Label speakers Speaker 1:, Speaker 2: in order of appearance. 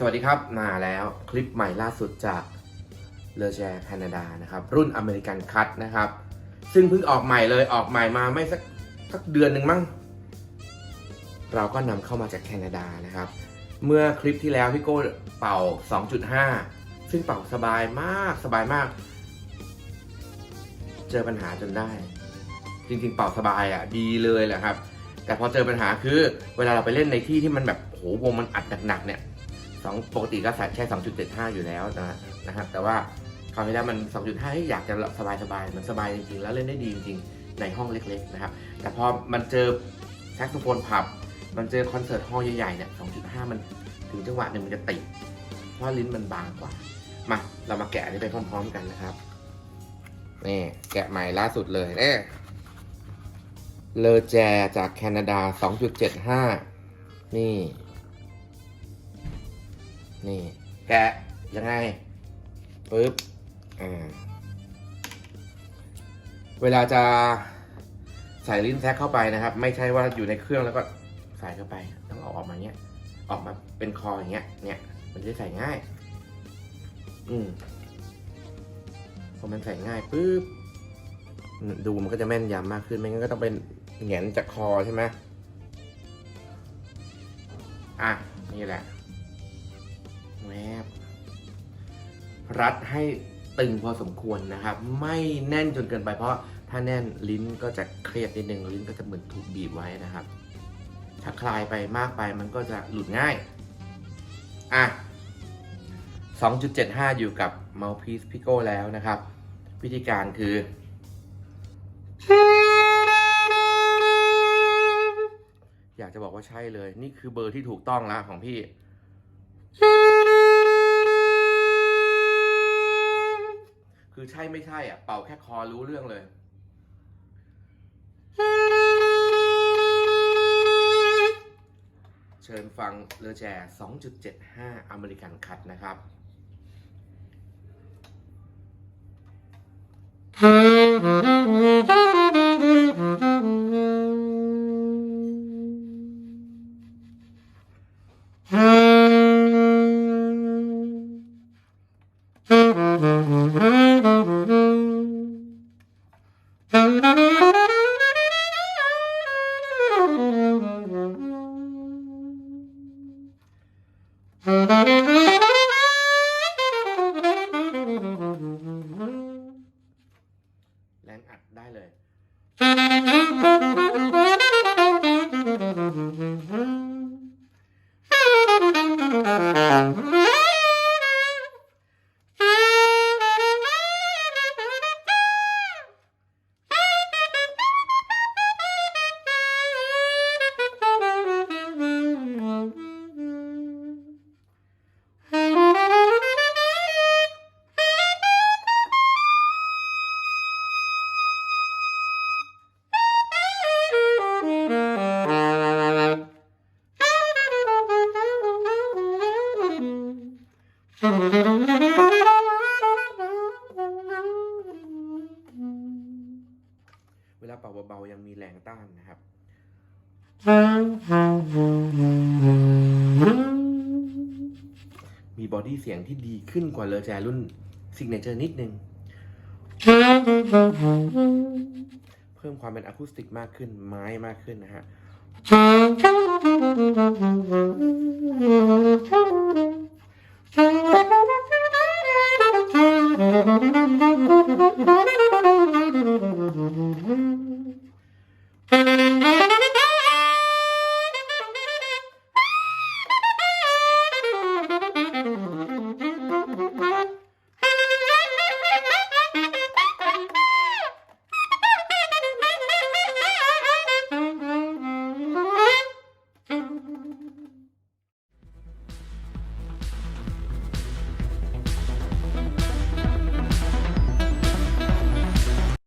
Speaker 1: สวัสดีครับ มาแล้วคลิปใหม่ล่าสุดจากเลอแชร์แคนาดานะครับ รุ่นอเมริกันคัตนะครับ ซึ่งเพิ่งออกใหม่เลยออกใหม่มาไม่สักสักเดือนหนึ่งมั้งเราก็นำเข้ามาจากแคนาดานะครับ เมื่อคลิปที่แล้วพี่โก้เป่า 2.5 ซึ่งเป่าสบายมากสบายมาก เจอปัญหาจนได้ จริงๆ เป่าสบายอะดีเลยแหละครับ แต่พอเจอปัญหาคือเวลาเราไปเล่นในที่ที่มันแบบโหวงมันอัดหนักๆเนี่ย สองปกติก็ใส่แค่2.75อยู่แล้วนะนะครับ แต่ว่าคราวนี้แล้วมัน2.5ให้าอยากจะสบายๆมันสบายจริงๆ แล้วเล่นได้ดีจริงๆ ในห้องเล็กๆนะครับ แต่พอมันเจอแซกโซโฟนผับ มันเจอคอนเสิร์ตฮอลล์ใหญ่ๆเนี่ย2.5มันถึงจังหวะหนึ่งมันจะติด เพราะลิ้นมันบางกว่า มา เรามาแกะนี้ไปพร้อมๆกันนะครับ นี่แกะใหม่ล่าสุดเลยเน่เลอแจจากแคนาดา 2.75 นี่ นี่แกะยังไงปึ๊บอ่าเวลาจะใส่ลิ้นแซกเข้าไปนะครับ ไม่ใช่ว่าอยู่ในเครื่องแล้วก็ใส่เข้าไป ต้องเอาออกมาเนี้ย ออกมาเป็นคออย่างเงี้ย เนี่ย มันจะใส่ง่าย อืมพอมันใส่ง่ายปุ๊บดูมันก็จะแม่นยำมากขึ้นไม่งั้นก็ต้องเป็นแหงนจากคอใช่ไหมอะ นี่แหละ แวบรัดให้ตึงพอสมควรนะครับ ไม่แน่นจนเกินไปเพราะถ้าแน่นลิ้นก็จะเครียดนิดนึงลิ้นก็จะเหมือนถูกบีบไว้นะครับ ถ้าคลายไปมากไปมันก็จะหลุดง่าย อะ 2.75 อยู่กับ Mouthpiece Pico แล้วนะครับ วิธีการคือ อยากจะบอกว่าใช่เลย นี่คือเบอร์ที่ถูกต้องแล้วของพี่ ช่ไม่ใช่อะเป่าแค่คอรู้เรื่องเลยเชิญฟังเลอแจ2.75 อเมริกันคัดนะครับ แรงอัดได้เลย เวลาเป่าเบาๆยังมีแรงต้านนะครับมีบอดี้เสียงที่ดีขึ้นกว่าเลอแจรุ่นซิกเนเจอร์นิดนึง เพิ่มความเป็นอะคูสติกมากขึ้น ไม้มากขึ้นนะฮะ thank